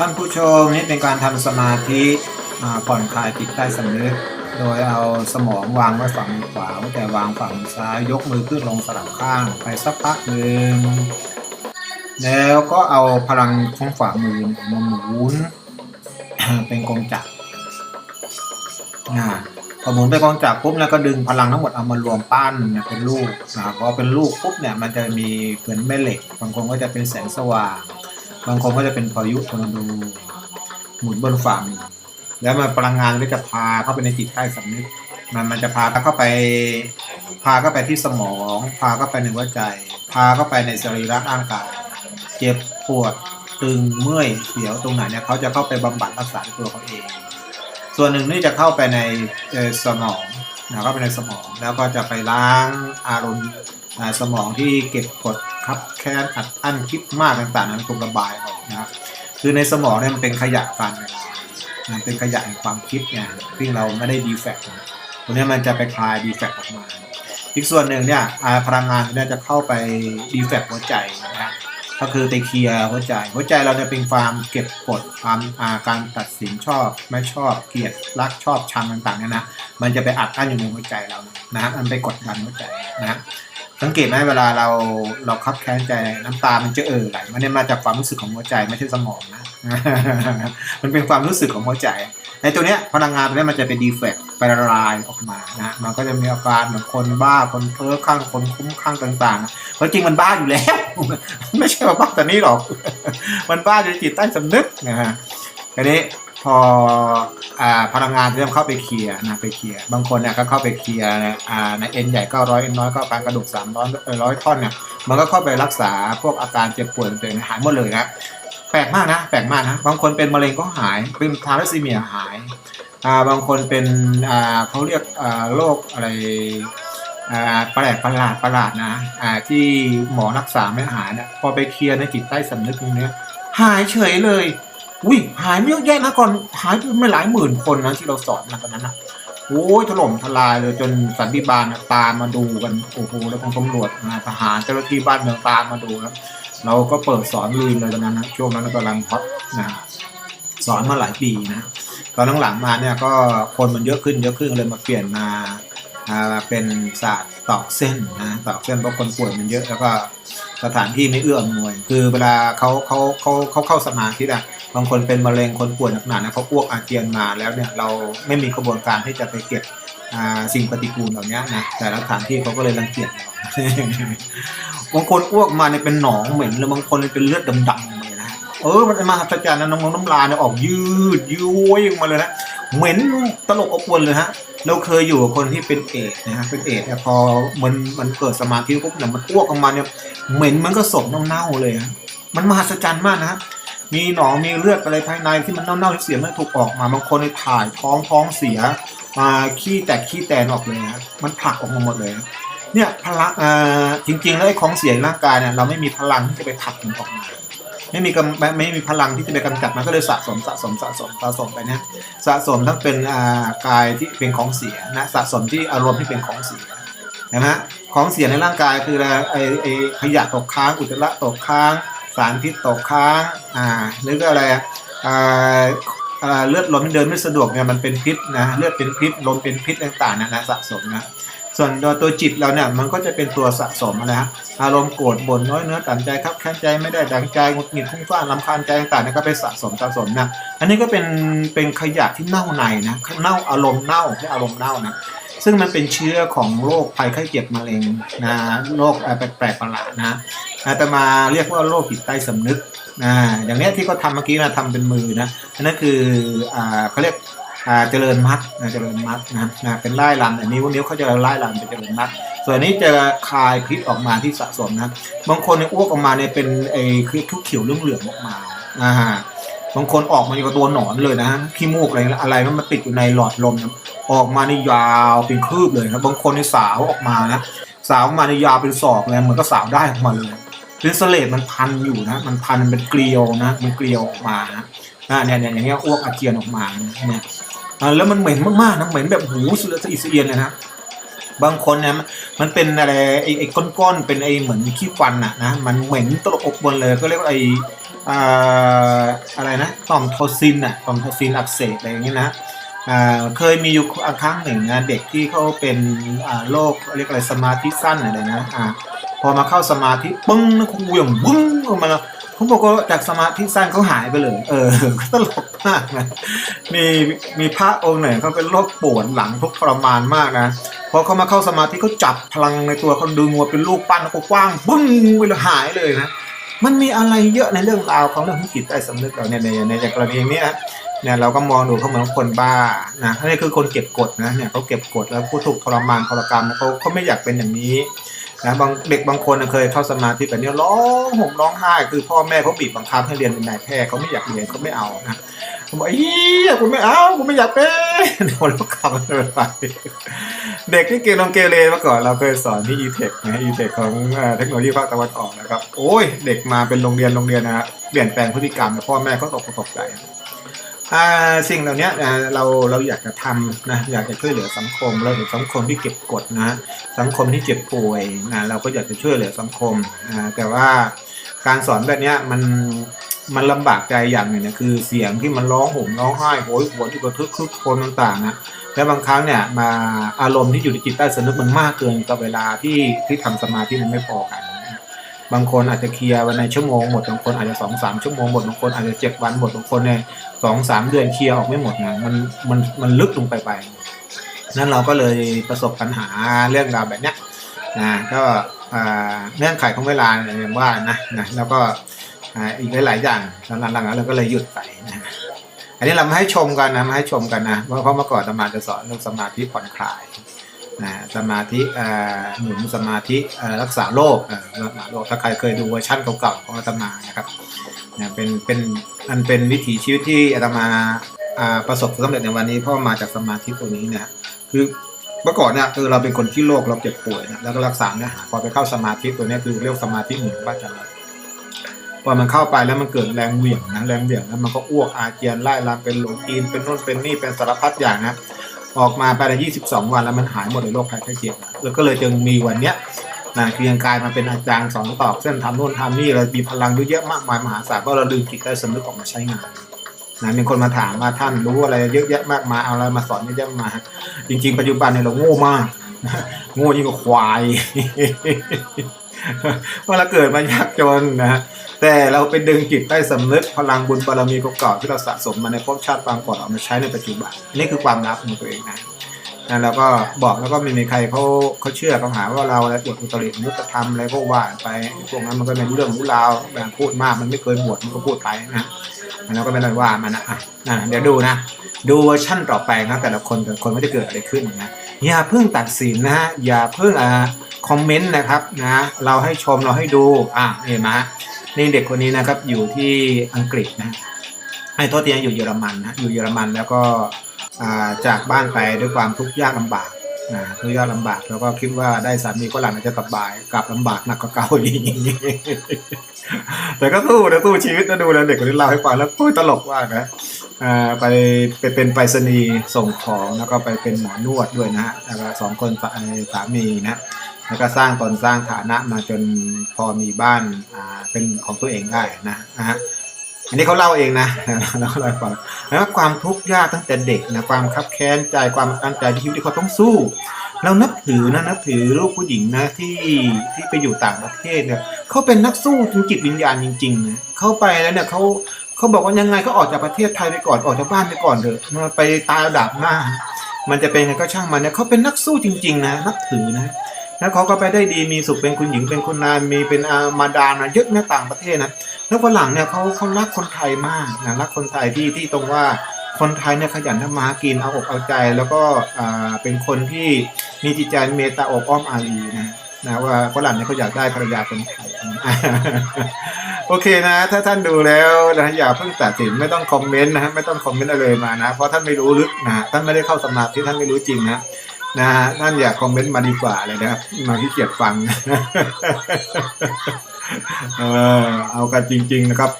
ท่านผู้ชมนี่เป็นการทำสมาธิผ่อนคลายจิตใต้สำนึก โดยเอาสมองวางไว้ฝั่งขวาแต่วางฝั่งซ้ายยกมือขึ้นลงสลับข้างไปสักพักหนึ่งแล้วก็เอาพลังของฝ่ามือมาหมุนเป็นกองจักรอ่าพอหมุนไปนกองจักรปุ๊บแล้วก็ดึงพลังทั้งหมดเอามารวมปั้นเนี่ยเป็นลูกนะพอเป็นลูกปุ๊บเนี่ยมันจะมีเหมือนแม่เหล็กบางคนก็จะเป็นแสงสว่าง บางคนก็จะเป็นพายุทอร์นาโดหมุนบนฝั่ง แล้วมันพลังงานก็จะพาเข้าไปในจิตใต้สำนึก มันมันจะพาเข้าไป พาเข้าไปที่สมอง พาเข้าไปในหัวใจ พาเข้าไปในสรีระร่างกาย เจ็บปวดตึงเมื่อยเสียวตรงไหนเนี่ยเขาจะเข้าไปบำบัดรักษาตัวเขาเอง ส่วนหนึ่งนี่จะเข้าไปในสมองนะเข้าไปในสมอง แล้วก็จะไปล้างอารมณ์ สมองที่เก็บกดครับแค้นอัดอั้นคิดมากต่างๆ นั้นถูกระบายออกนะครับคือในสมองเนี่ยมันเป็นขยะการเวลามันเป็นขยะแห่งความคิดเนี่ยซึ่งเราไม่ได้ดีแฟกต์ตรงเนี้ยมันจะไปคลายดีแฟกต์ออกมา อีกส่วนหนึ่งเนี่ยพลังงานเนี่ยจะเข้าไปดีแฟกต์หัวใจนะฮะก็คือไปเคลียร์หัวใจ หัวใจเราเนี่ยเป็นความเก็บกดความอาการตัดสินชอบไม่ชอบเกลียดรักชอบชังต่างๆเนี่ยนะมันจะไปอัดอั้นอยู่ในหัวใจเรานะฮะมันไปกดดันหัวใจนะ สังเกตไหมเวลาเราเราคับแค้นใจน้ำตามันจะเอ่อไหลมันเนี่ยมาจากความรู้สึกของหัวใจไม่ใช่สมองนะ มันเป็นความรู้สึกของหัวใจในตัวเนี้ยพลังงานตัวเนี้ยมันจะเป็นดีเฟกต์ไปละลายออกมานะมันก็จะมีอาการเหมือนคนบ้าคนเพ้อคลั่งคนคุ้มคลั่งต่างๆนะเพราะจริงมันบ้าอยู่แล้ว ไม่ใช่ว่าบ้าแต่นี้หรอก มันบ้าอยู่ในจิตใต้สำนึกนะฮะทีนี้ พออ่าพลังงานเริ่มเข้าไปเคลียร์นะไปเคลียร์บางคนเนี่ยก็เข้าไปเคลียร์นะอ่าในเอ็นใหญ่ก็ร้อยเอ็นน้อยก็ปานกระดูกสามร้อยร้อยท่อนเนี่ยมันก็เข้าไปรักษาพวกอาการเจ็บป่วยต่างๆหายหมดเลยนะแปลกมากนะแปลกมากนะบางคนเป็นมะเร็งก็หายเป็นทาร์ซีเมียหายอ่าบางคนเป็นอ่าเขาเรียกอ่าโรคอะไรอ่าประหลาดประหลาดประหลาดนะอ่าที่หมอรักษาไม่หายเนี่ยพอไปเคลียร์ในจิตใต้สำนึกตรงนี้หายเฉยเลย อุ้ยหายไม่เยอะแยะนะก่อนหายไปไม่หลายหมื่นคนนะที่เราสอนนะตอนนั้นนะโอ้ยถล่มทลายเลยจนสันติบาลนะตามมาดูกันโอ้โหแล้วทางตำรวจนะทหารเจ้าหน้าที่บ้านเมืองตามมาดูครับเราก็เปิดสอนลุยเลยตอนนั้นนะช่วงนั้นกำลังฮอตนะสอนมาหลายปีนะตอนหลังๆมาเนี่ยก็คนมันเยอะขึ้นเยอะขึ้นเลยมาเปลี่ยนมาอ่าเป็นศาสตร์ตอกเส้นนะตอกเส้นเพราะคนป่วยมันเยอะแล้วก็สถานที่ไม่เอื้ออำนวย คือเวลาเขาเขาเขาเขาเข้าสมาธิอะ บางคนเป็นมะเร็งคนป่วยหนักๆนะเขาอ้วกอาเจียนมาแล้วเนี่ยเราไม่มีกระบวนการที่จะไปเก็บสิ่งปฏิกูลเหล่านี้นะแต่ละสถานที่เขาก็เลยรังเกียจเราบางคนอ้วกมาเนี่ยเป็นหนองเหม็นแล้วบางคนเป็นเลือดดำๆเลยนะเออมันมาหัศจรรย์นะน้ำน้ำลายเนี่ยออกยืดย้วยออกมาเลยนะเหม็นตลกอบอวนเลยฮะเราเคยอยู่กับคนที่เป็นเอดส์นะฮะเป็นเอดส์เนี่ยพอมันมันเกิดสมาธิปุ๊บเนี่ยมันอ้วกออกมาเนี่ยเหม็นมันก็ศพเน่าเลยฮะมันมหัศจรรย์มากนะฮะ มีหนองมีเลือดอะไรภายในที่มันเน่าๆที่เสียไม่ถูกออกมาบางคนในถ่ายท้องท้องเสียมาขี้แตกขี้แตนออกเลยฮะมันผลักออกมาหมดเลยเนี่ยพลังเอ่อจริงๆแล้วไอ้ของเสียในร่างกายเนี่ยเราไม่มีพลังที่จะไปผลักมันออกมาไม่มีกำไม่มีพลังที่จะไปกำจัดมันก็เลยสะสมสะสมสะสมสะสมไปเนี่ยสะสมทั้งเป็นอ่ากายที่เป็นของเสียนะสะสมที่อารมณ์ที่เป็นของเสียเห็นไหมของเสียในร่างกายคืออะไรไอ้ไอ้ขยะตกค้างอุจจาระตกค้าง สารพิษตกค้างอ่าหรืออะไรอ่าเลือดลมเดินไม่สะดวกเนี่ยมันเป็นพิษนะเลือดเป็นพิษลมเป็นพิษต่างๆนะนะสะสมนะส่วนตัวจิตเราเนี่ยมันก็จะเป็นตัวสะสมนะฮะอารมณ์โกรธบ่นน้อยเนื้อต่ำใจครับแค้นใจไม่ได้ดังใจหงุดหงิดฟุ้งซ่านลำคาญใจต่างๆเนี่ยก็ไปสะสมสะสมนะอันนี้ก็เป็นเป็นขยะที่เน่าในนะเน่าอารมณ์เน่าที่อารมณ์เน่านะ ซึ่งมันเป็นเชื้อของโรคภัยไข้เจ็บมะเร็งนะโรคแปลกประหลาดนะอาตมาเรียกว่าโรคจิตใต้สำนึกนะอย่างนี้ที่เขาทำเมื่อกี้นะทำเป็นมือนะอันนั้นคืออ่าเขาเรียกเจริญมัดเจริญมัดนะนะเป็นไล่ลำอันนี้วันนี้เขาจะไล่ลำเป็นเจริญมัดส่วนนี้จะคายพิษออกมาที่สะสมนะบางคนเนี่ยอ้วกออกมาเนี่ยเป็นไอ้คือทุกเขียวเรื่องเหลืองๆออกมาอ่า บางคนออกมาอย่กับตัวหนอนเลยนะขี้มูกอะไรอะไรมันมาติดอยู่ในหลอดลมนะออกมานี่ยาวเป็นคืบเลยนะบางคนในสาวออกมานะสาวออกมาในยาวเป็นศอกเลยเหมือนก็สาวได้ออกมาเลยเป็นสเลดมันพันอยู่นะ มันพันมันเป็นเกลียวนะ มันเกลียวออกมานะเนี่ยเนี่ยอย่างเงี้ยอ้วกอาเจียนออกมาเนี่ยแล้วมันเหม็นมากๆนะเหม็นแบบหูสุดสะอิดสะเอียนเลยนะบางคนเนี่ยมันเป็นอะไรไอ้ไอ้ก้อนๆเป็นไอ้เหมือนขี้ฟันอะนะมันเหม็นตลบอบวนเลยก็เรียกว่าไอ้ อะไรนะต่อมโทซินอะต่อมโทซินอักเสบอะไรอย่างนี้นะเคยมีอยู่ครั้งหนึ่งนะเด็กที่เขาเป็นโรคเรียกอะไรสมาธิสั้นอะไรนะอ่าพอมาเข้าสมาธิปึ้งนะคงเหวี่ยงบึ้งออกมาแล้วเขาบอกว่าจากสมาธิสั้นเขาหายไปเลย เออก็ตลกมากนะมีมีพระองค์หนึ่งเขาเป็นโรคปวดหลังทุกข์ทรมานมากนะพอเขามาเข้าสมาธิเขาจับพลังในตัวเขาดึงมาเป็นลูกปั้นแล้วก็กว้างบึ้งไปเลยหายเลยนะ มันมีอะไรเยอะในเรื่องราวของเรื่องของจิตใต้สำนึกเราเนี่ยในในกรณีนี้เนี่ยเราก็มองดูเขาเหมือนคนบ้านะนี่คือคนเก็บกดนะเนี่ยเขาเก็บกดแล้วผู้ถูกทรมานทรกรรมเขาเขาไม่อยากเป็นอย่างนี้นะบางเด็กบางคนเคยเข้าสมาธิแบบนี้ร้องห่มร้องไห้คือพ่อแม่เขาบีบบังคับให้เรียนเป็นนายแพทย์เขาไม่อยากเรียนเขาไม่เอานะเขาบอกเฮียกูไม่เอากูไม่อยากเป็นโดนล้วขับเลยไป เด็กที่เกเรเกเรมาก่อนเราเคยสอนที่ e-tech นะ e-tech ของเทคโนโลยีภาคตะวันออกนะครับ โอ้ย เด็กมาเป็นโรงเรียนโรงเรียนนะฮะเปลี่ยนแปลงพฤติกรรมพ่อแม่ก็ตกตกใจอ่สิ่งเหล่านี้เราเราอยากจะทำนะอยากจะช่วยเหลือสังคม เราเห็นสังคมที่เก็บกดนะสังคมที่เจ็บป่วยนะเราก็อยากจะช่วยเหลือสังคมนะแต่ว่าการสอนแบบนี้มัน มันลำบากใจอย่างหนึ่งนะคือเสียงที่มันร้องห่มร้องไห้โหยหวนที่กระทึกคึกโครมต่างๆนะและบางครั้งเนี่ยมาอารมณ์ที่อยู่ในจิตใต้สำนึกมันมากเกินกับเวลาที่ที่ทำสมาธิมันไม่พอกันบางคนอาจจะเคลียร์วันในชั่วโมงหมดบางคนอาจจะสองสามชั่วโมงหมดบางคนอาจจะเจ็ดวันหมดบางคนเนี่ยสองสามเดือนเคลียร์ออกไม่หมดนะมันมันมันลึกลงไปไปนั้นเราก็เลยประสบปัญหาเรื่องราวแบบเนี้ยนะก็อ่าเงื่อนไขของเวลาอย่างว่านะนะแล้วก็ อีกหลาย ๆ อย่างหลังๆเราก็เลยหยุดไปนะอันนี้เรามาให้ชมกันนะมาให้ชมกันนะเพราะเพราะเมื่อก่อนอาตมาจะสอนเรื่องสมาธิผ่อนคลายนะสมาธิหนุนสมาธิรักษาโรครักษาโรคถ้าใครเคยดูเวอร์ชันเก่าๆของอาตมานะครับเนี่ยเป็นเป็นอันเป็นวิถีชีวิตที่อาตมาประสบความสำเร็จในวันนี้เพราะมาจากสมาธิตัวนี้เนี่ยคือเมื่อก่อนเนี่ยคือเราเป็นคนที่โรคเราเจ็บป่วยนะแล้วก็รักษาเนื้อหาพอไปเข้าสมาธิตัวนี้คือเรียกสมาธิหนุนบ้าจังเลย พอมันเข้าไปแล้วมันเกิดแรงเหวี่ยงนะแรงเหวี่ยงแล้วมันก็อ้วกอาเจียนไล่ลามเป็นหลงกินเป็นโน่นเป็นนี่เป็นสารพัดอย่างนะออกมาไปละ22 วันแล้วมันหายหมดเลยโรคภัยไข้เจ็บแล้วก็เลยจึงมีวันเนี้ยนะคือยังกายมาเป็นอาจารย์สอนตอกเส้นทำโน่นทำนี่เรามีพลังเยอะแยะมากมายมหาศาลเพราะเราลืมจิตใต้สำนึกออกมาใช้งานนะมีคนมาถามว่าท่านรู้อะไรเยอะแยะมากมายเอาอะไรมาสอนเยอะแยะมาจริง ๆ ปัจจุบันเนี่ยเราโง่มากโง่ยิ่งกว่าควายเพราะเราเกิดมายากจนนะฮะ แต่เราไปดึงจิตใต้สำนึกพลังบุญบารมีเก่าๆที่เราสะสมมาในภพชาติปางก่อนเอามาใช้ในปัจจุบันนี่คือความลับของตัวเองนะนะแล้วก็บอกแล้วก็ไม่มีใครเขาเขาเชื่อเขาหาว่าเราอะไรอวดอุตริมุตธรรมอะไรพวกว่าไปพวกนั้นมันก็ไม่รู้เรื่องรู้ราวแบบพูดมากมันไม่เคยบวชมันก็พูดไปนะแล้วก็ไม่ได้ว่ามันนะอะนะเดี๋ยวดูนะ ดูเวอร์ชั่นต่อไปนะแต่ละคนแต่ละคนไม่ได้เกิดอะไรขึ้นนะอย่าเพิ่งตัดสินนะฮะอย่าเพิ่งอ่าคอมเมนต์นะครับนะเราให้ชมเราให้ดูอะเห็นไหม นี่เด็กคนนี้นะครับอยู่ที่อังกฤษนะไอ้โทษทีนะอยู่เยอรมันนะอยู่เยอรมันแล้วก็าจากบ้านไปด้วยความทุกข์ยากลำบากนะทุกข์ยากลำบาก แล้วก็คิดว่าได้สามีฝรั่งจะสบายกลับลำบากหนักกว่าเก่าอีกแต่ก็สู้นะสู้ชีวิตนะดูแลเด็กคนนี้เล่าให้ฟังแล้วพูดตลกมากนะไปไปเป็นไปรษณีย์ส่งของแล้วก็ไปเป็นหมอนวดด้วยนะฮะแล้วก็สองคนสามีนะ แล้วก็สร้างตนสร้างฐานะมาจนพอมีบ้านอ่าเป็นของตัวเองได้นะนะฮะอันนี้เขาเล่าเองนะแล้วก็เล่าฟังแล้วความทุกข์ยากตั้งแต่เด็กนะความคับแค้นใจความตั้งใจที่ชีวิตที่เขาต้องสู้ เรานับถือนะนับถือลูกผู้หญิงนะที่ที่ไปอยู่ต่างประเทศเนี่ยเขาเป็นนักสู้จริงจิตวิญญาณจริงๆนะเขาไปแล้วเนี่ยเขาเขาบอกว่ายังไงก็ออกจากประเทศไทยไปก่อนออกจากบ้านไปก่อนเถอะมาไปตายดาบหน้า มันจะเป็นไงก็ช่างมันเนี่ยเขาเป็นนักสู้จริง ๆ นะนับถือนะ แล้วเขาก็ไปได้ดีมีสุขเป็นคุณหญิงเป็นคุณนายมีเป็นอามาดานะเยอะนะต่างประเทศนะแล้วฝรั่งเนี่ยเขาเขารักคนไทยมากนะรักคนไทยที่ที่ตรงว่าคนไทยเนี่ยขยันทำมาหากินเอาอกเอาใจ แล้วก็อ่าเป็นคนที่มีจิตใจเมตตาอบอ้อมอารีนะนะว่าฝรั่งเนี่ยเขาอยากได้ภรรยาคนไทยโอเคนะ ถ้าท่านดูแล้วนะอย่าเพิ่งตัดสินไม่ต้องคอมเมนต์นะฮะไม่ต้องคอมเมนต์อะไรมานะเพราะท่านไม่รู้ลึกนะท่านไม่ได้เข้าสมาธิท่านไม่รู้จริงนะ นะฮะท่านอยากคอมเมนต์มาดีกว่าเลยนะครับ มาที่เกียจฟัง เออเอากันจริง ๆ นะครับ